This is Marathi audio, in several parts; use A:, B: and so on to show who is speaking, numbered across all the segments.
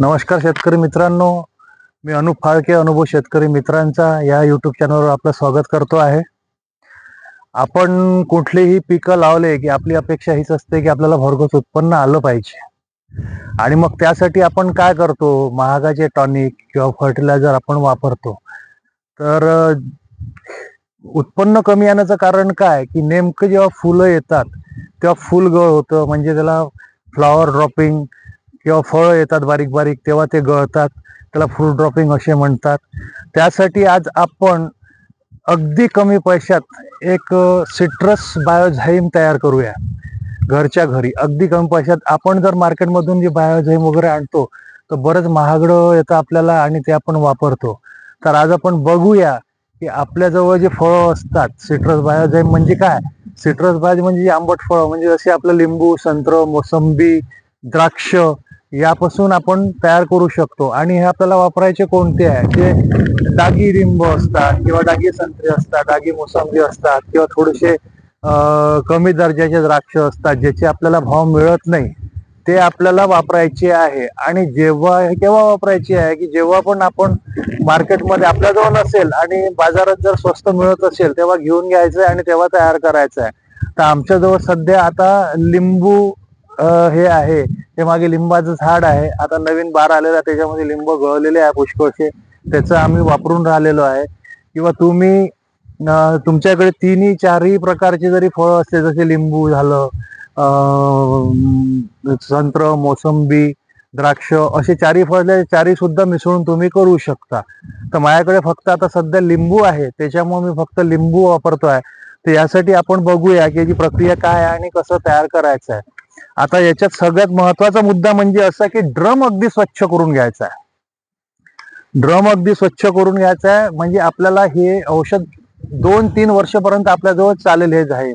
A: नमस्कार शेतकरी मित्रांनो. मी अनुप फाळके अनुभव शेतकरी मित्रांचा या यूट्यूब चॅनलवर आपलं स्वागत करतो आहे. आपण कुठलीही पिकं लावले की आपली अपेक्षा हीच असते की आपल्याला भरघोस उत्पन्न आलं पाहिजे. आणि मग त्यासाठी आपण काय करतो? महागाचे टॉनिक किंवा फर्टिलायझर आपण वापरतो. तर उत्पन्न कमी येण्याचं कारण काय? की नेमकं जेव्हा फुलं येतात तेव्हा फुलगळ होतं म्हणजे त्याला फ्लॉवर ड्रॉपिंग किंवा फळं येतात बारीक बारीक तेव्हा ते गळतात त्याला फ्रूट ड्रॉपिंग असे म्हणतात. त्यासाठी आज आपण अगदी कमी पैशात एक सिट्रस बायोझाईम तयार करूया. घरच्या घरी. अगदी कमी पैशात. आपण जर मार्केटमधून जे बायोझाईम वगैरे आणतो तर बरंच महागडं येतं आपल्याला आणि ते आपण वापरतो. तर आज आपण बघूया की आपल्याजवळ जे फळं असतात सिट्रस बायोझाईम म्हणजे काय? सिट्रस बायोझ म्हणजे आंबट फळं. म्हणजे जसे आपलं लिंबू संत्र मोसंबी द्राक्ष यापासून आपण तयार करू शकतो. आणि हे आपल्याला वापरायचे कोणते आहे? जे डागी रिंब असतात किंवा डागी संत्री असतात डागी मोसंबी असतात किंवा थोडेसे कमी दर्जाचे द्राक्ष असतात ज्याचे आपल्याला भाव मिळत नाही ते आपल्याला वापरायचे आहे. आणि जेव्हा केव्हा वापरायचे आहे की जेव्हा पण आपण मार्केटमध्ये आपल्याजवळ नसेल आणि बाजारात जर स्वस्त मिळत असेल तेव्हा घेऊन घ्यायचं आहे आणि तेव्हा तयार करायचं आहे. तर आमच्याजवळ सध्या आता लिंबू हे आहे. हे मागे लिंबाचं झाड आहे. आता नवीन बार आलेला आहे, त्याच्यामध्ये लिंब गळलेले आहे पुष्कळचे त्याचं आम्ही वापरून राहिलेलो आहे. किंवा तुम्ही तुमच्याकडे तिन्ही चारही प्रकारचे जरी फळं असते जसे लिंबू झालं संत्र मोसंबी द्राक्ष असे चारी फळ चारी सुद्धा मिसळून तुम्ही करू शकता. तर माझ्याकडे फक्त आता सध्या लिंबू आहे. त्याच्यामुळे मी फक्त लिंबू वापरतो आहे तर यासाठी आपण बघूया की याची प्रक्रिया काय आहे आणि कसं तयार करायचं आहे. आता याच्यात सगळ्यात महत्त्वाचा मुद्दा म्हणजे असा की ड्रम अगदी स्वच्छ करून घ्यायचा आहे. ड्रम अगदी स्वच्छ करून घ्यायचा आहे म्हणजे आपल्याला हे औषध दोन तीन वर्षपर्यंत आपल्याजवळ चालेल हे जाईल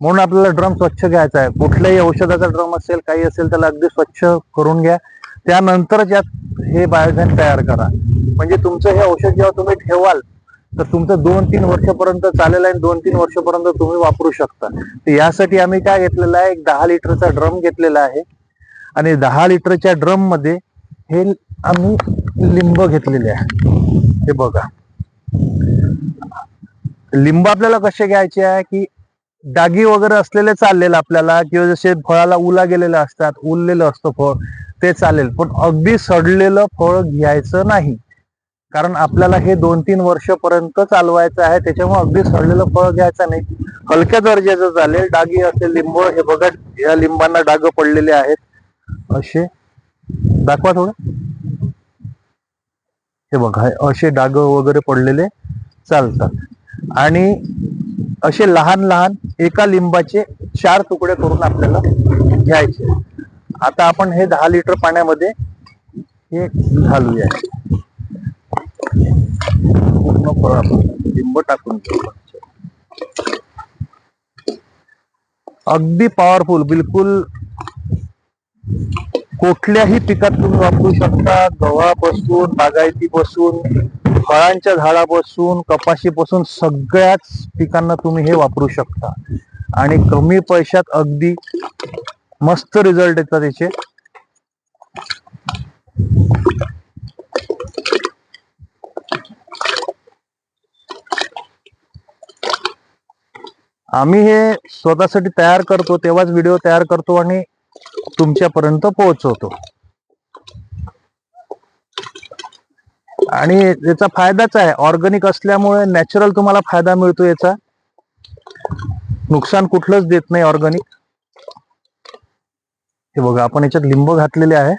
A: म्हणून आपल्याला ड्रम स्वच्छ घ्यायचा आहे. कुठल्याही औषधाचा ड्रम असेल काही असेल त्याला अगदी स्वच्छ करून घ्या. त्यानंतरच यात हे बायोझॅन तयार करा. म्हणजे तुमचं हे औषध जेव्हा तुम्ही ठेवाल तर तुमचं दोन तीन वर्षापर्यंत चालेल आणि दोन तीन वर्षापर्यंत तुम्ही वापरू शकता. तर यासाठी आम्ही काय घेतलेलं आहे? एक दहा लिटरचा ड्रम घेतलेला आहे. आणि दहा लिटरच्या ड्रममध्ये हे आम्ही लिंब घेतलेले आहे. हे बघा. लिंब आपल्याला कसे घ्यायचे आहे की डागी वगैरे असलेले चाललेलं आपल्याला किंवा जसे फळाला उला गेलेले असतात उरलेलं असतं फळ ते चालेल. पण अगदी सडलेलं फळ घ्यायचं नाही. कारण आपल्याला हे दोन तीन वर्षापर्यंत चालवायचं आहे त्याच्यामुळे अगदी सडलेलं फळ घ्यायचं नाही. हलक्या दर्जाचं चालेल डागी असेल लिंब हे बघा या लिंबांना डाग पडलेले आहेत. असे दाखवा थोडं. हे बघा असे डाग वगैरे पडलेले चालतात. आणि असे लहान लहान एका लिंबाचे चार तुकडे करून आपल्याला घ्यायचे. आता आपण हे दहा लिटर पाण्यामध्ये हे घालूया. पूर्ण लिंब टाकून घेऊ. अगदी पॉवरफुल बिलकुल कुठल्याही पिकात तुम्ही वापरू शकता. गव्हापासून बागायतीपासून फळांच्या झाडापासून कपाशीपासून सगळ्याच पिकांना तुम्ही हे वापरू शकता. आणि कमी पैशात अगदी मस्त रिझल्ट येतात त्याचे आम्ही हे स्वतःसाठी तयार करतो तेव्हाच व्हिडिओ तयार करतो आणि तुमच्यापर्यंत पोहोचवतो. आणि याचा फायदाच आहे. ऑर्गॅनिक असल्यामुळे नॅचरल तुम्हाला फायदा मिळतो याचा. नुकसान कुठलंच देत नाही ऑर्गॅनिक हे बघा आपण याच्यात लिंब घातलेले आहे.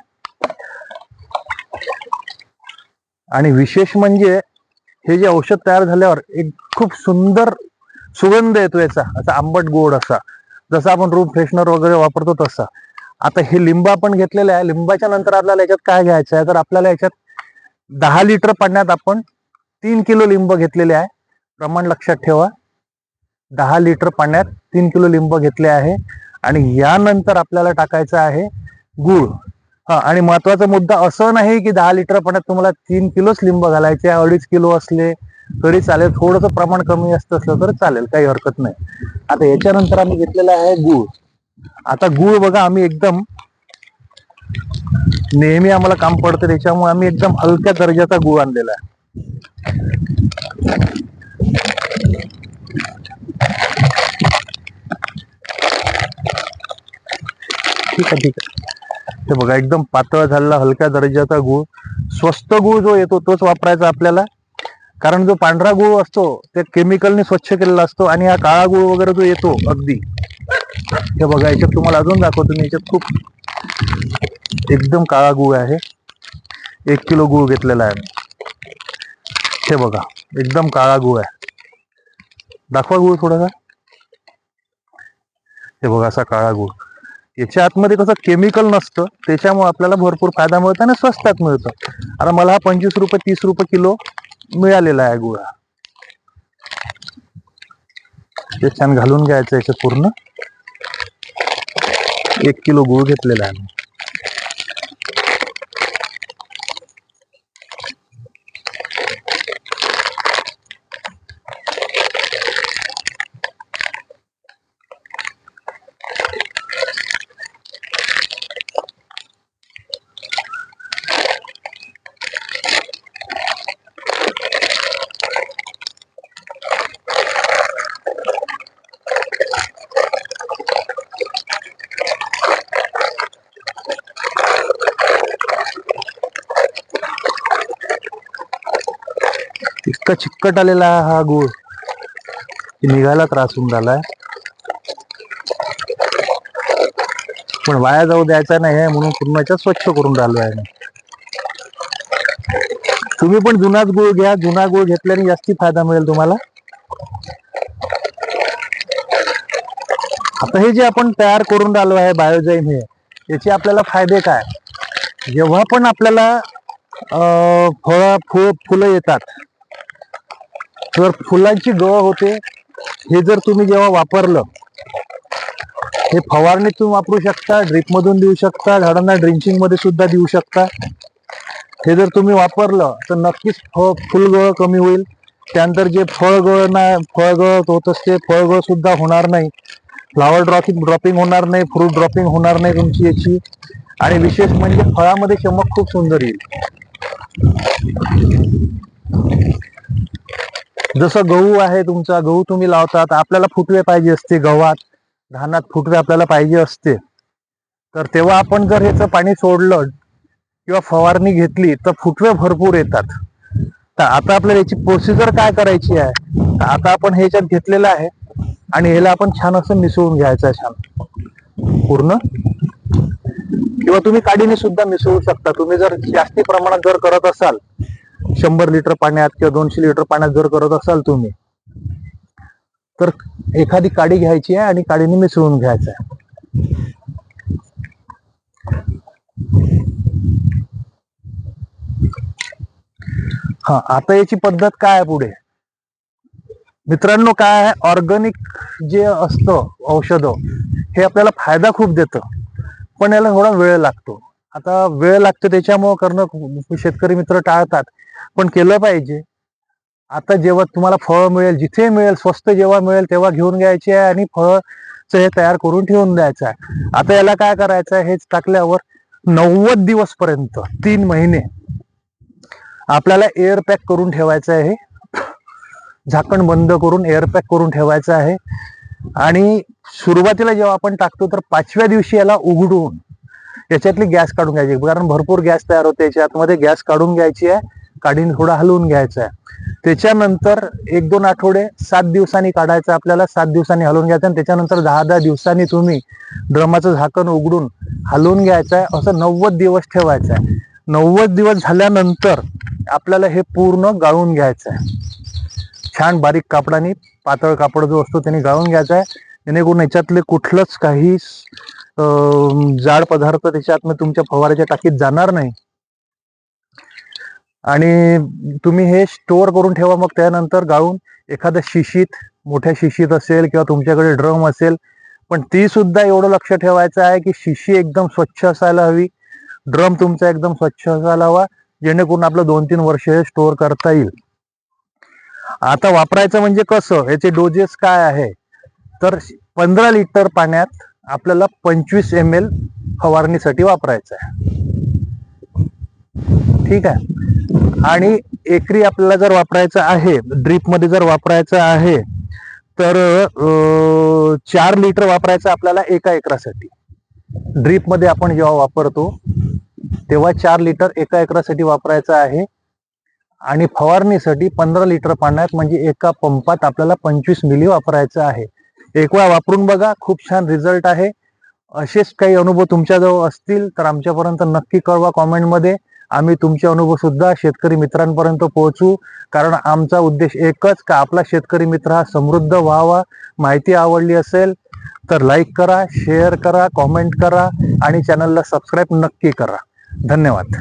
A: आणि विशेष म्हणजे हे जे औषध तयार झाल्यावर एक खूप सुंदर सुगंध येतो याचा असा आंबट गोड असा. जसा आपण रूम फ्रेशनर वगैरे वापरतो तसा. आता हे लिंब आपण घेतलेलं आहे. लिंबाच्या नंतर आपल्याला याच्यात काय घ्यायचं आहे? तर आपल्याला याच्यात दहा लिटर पाण्यात आपण तीन किलो लिंब घेतलेले आहे. प्रमाण लक्षात ठेवा. दहा लिटर पाण्यात तीन किलो लिंब घेतले आहे. आणि यानंतर आपल्याला टाकायचं आहे गुळ. हा आणि महत्त्वाचा मुद्दा असं नाही की दहा लिटर पाण्यात तुम्हाला तीन किलोच लिंब घालायचे अडीच किलो असले तरी चालेल. थोडंसं प्रमाण कमी जास्त असलं तर चालेल. काही हरकत नाही. आता याच्यानंतर आम्ही घेतलेला आहे गूळ. आता गूळ बघा आम्ही एकदम नेहमी आम्हाला काम पडतं. त्याच्यामुळे आम्ही एकदम हलक्या दर्जाचा गूळ आणलेला आहे. ठीक आहे ठीक आहे. बघा एकदम पातळ झालेला हलक्या दर्जाचा गूळ. स्वस्त गूळ जो येतो तोच वापरायचा आपल्याला. कारण जो पांढरा गुळ असतो ते केमिकलने स्वच्छ केलेला असतो आणि हा काळा गुळ वगैरे जो येतो अगदी हे बघा याच्यात तुम्हाला अजून दाखवतो मी याच्यात खूप एकदम काळा गुळ आहे. एक किलो गुळ घेतलेला आहे मी. हे बघा एकदम काळा गुळ आहे. दाखवा गुळ थोडासा. हे बघा असा काळा गुळ. याच्या आतमध्ये कसं केमिकल नसतं त्याच्यामुळे आपल्याला भरपूर फायदा मिळतो आणि स्वस्तात मिळतं. आता मला हा पंचवीस रुपये तीस रुपये किलो मिळालेला आहे गोळा. ते छान घालून घ्यायचं याच्यात पूर्ण. एक किलो गुळ घेतलेला आहे इतका चिकट आलेला आहे हा गुळ की निघायला त्रास होऊन झालाय. पण वाया जाऊ द्यायचा नाही आहे म्हणून पूर्ण याच्यात स्वच्छ करून राहिलो आहे तुम्ही पण जुनाच गुळ घ्या जुना गुळ घेतल्याने जास्ती फायदा मिळेल तुम्हाला. आता हे जे आपण तयार करून राहिलो आहे बायोजाईम हे याचे आपल्याला फायदे काय? जेव्हा पण आपल्याला अं, फळ फुल फुलं येतात तर फुलांची गळ होते हे जर तुम्ही जेव्हा वापरलं हे फवारणीतून वापरू शकता ड्रिप मधून देऊ शकता झाडांना ड्रिंकिंगमध्ये सुद्धा देऊ शकता. हे जर तुम्ही वापरलं तर नक्कीच फ फुलगळ कमी होईल. त्यानंतर जे फळगळ ना फळगळ होत असते फळगळ सुद्धा होणार नाही. फ्लावर ड्रॉपिंग ड्रॉपिंग होणार नाही फ्रूट ड्रॉपिंग होणार नाही तुमची याची. आणि विशेष म्हणजे फळामध्ये चमक खूप सुंदर येईल. जसं गहू आहे तुमचा गहू तुम्ही लावतात आपल्याला फुटवे पाहिजे असते गव्हात. धानात फुटवे आपल्याला पाहिजे असते. तर तेव्हा आपण जर ह्याचं पाणी सोडलं किंवा फवारणी घेतली तर फुटवे भरपूर येतात. तर आता आपल्याला याची प्रोसिजर काय करायची आहे? तर आता आपण हे याच्यात घेतलेलं आहे आणि ह्याला आपण छान असं मिसळून घ्यायचं आहे छान. पूर्ण? किंवा तुम्ही काडीने सुद्धा मिसळू शकता. तुम्ही जर जास्ती प्रमाणात जर करत असाल शंभर लिटर पाण्यात किंवा दोनशे लिटर पाण्यात जर करत असाल तुम्ही तर एखादी काडी घ्यायची आहे आणि काडीने मिसळून घ्यायचं आहे. हा आता याची पद्धत काय आहे पुढे? मित्रांनो काय आहे? ऑर्गॅनिक जे असतं औषध हे आपल्याला फायदा खूप देतं पण याला थोडा वेळ लागतो. आता वेळ लागतो त्याच्यामुळं करणं शेतकरी मित्र टाळतात. पण केलं पाहिजे. आता जेव्हा तुम्हाला फळ मिळेल जिथे मिळेल स्वस्त जेव्हा मिळेल तेव्हा घेऊन घ्यायचे आहे आणि फळचं हे तयार करून ठेवून द्यायचं आहे. आता याला काय करायचं आहे? हेच टाकल्यावर नव्वद दिवस पर्यंत तीन महिने आपल्याला एअर पॅक करून ठेवायचं आहे. झाकण बंद करून एअर पॅक करून ठेवायचं आहे. आणि सुरुवातीला जेव्हा आपण टाकतो तर पाचव्या दिवशी याला उघडून याच्यातली गॅस काढून घ्यायची. कारण भरपूर गॅस तयार होते याच्या आतमध्ये गॅस काढून घ्यायची आहे. काढीन थोडा हलवून घ्यायचा आहे त्याच्यानंतर एक दोन आठवडे सात दिवसांनी काढायचं आपल्याला सात दिवसांनी हलवून घ्यायचं आणि त्याच्यानंतर दहा दहा दिवसांनी तुम्ही ड्रमाचं झाकण उघडून हलवून घ्यायचं आहे असं नव्वद दिवस ठेवायचं आहे नव्वद दिवस झाल्यानंतर आपल्याला हे पूर्ण गाळून घ्यायचं आहे छान बारीक कापडाने पातळ कापड जो असतो त्याने गाळून घ्यायचा आहे जेणेकरून याच्यातले कुठलंच काही जाड पदार्थ त्याच्यात तुमच्या फवाराच्या टाकीत जाणार नाही. आणि तुम्ही हे स्टोअर करून ठेवा मग त्यानंतर गाळून एखाद्या शिशीत मोठ्या शिशीत असेल किंवा तुमच्याकडे ड्रम असेल पण ती सुद्धा एवढं लक्ष ठेवायचं आहे की शिशी एकदम स्वच्छ असायला हवी. ड्रम तुमचा एकदम स्वच्छ असायला हवा जेणेकरून आपलं दोन तीन वर्ष हे स्टोअर करता येईल. आता वापरायचं म्हणजे कसं? याचे डोजेस काय आहे? तर पंधरा लिटर पाण्यात आपल्याला पंचवीस एम एल फवारणीसाठी वापरायचं आहे. ठीक आहे? आणि एकरी आपल्याला जर वापरायचं आहे ड्रीपमध्ये जर वापरायचं आहे तर चार लिटर वापरायचं आपल्याला एका एकरासाठी. ड्रीपमध्ये आपण जेव्हा वापरतो तेव्हा चार लिटर एका एकरासाठी वापरायचं आहे. आणि फवारणीसाठी पंधरा लिटर पाण्यात म्हणजे एका पंपात आपल्याला पंचवीस मिली वापरायचं आहे. एक वेळा वापरून बघा खूप छान रिझल्ट आहे. असेच काही अनुभव तुमच्याजवळ असतील तर आमच्यापर्यंत नक्की कळवा कॉमेंटमध्ये. आम्ही तुमचे अनुभव सुद्धा शेतकरी मित्रांपर्यंत पोहोचू. कारण आमचा उद्देश एकच का आपला शेतकरी मित्र हा समृद्ध व्हावा माहिती आवडली असेल तर लाईक करा शेअर करा कॉमेंट करा आणि चॅनलला सबस्क्राईब नक्की करा. धन्यवाद.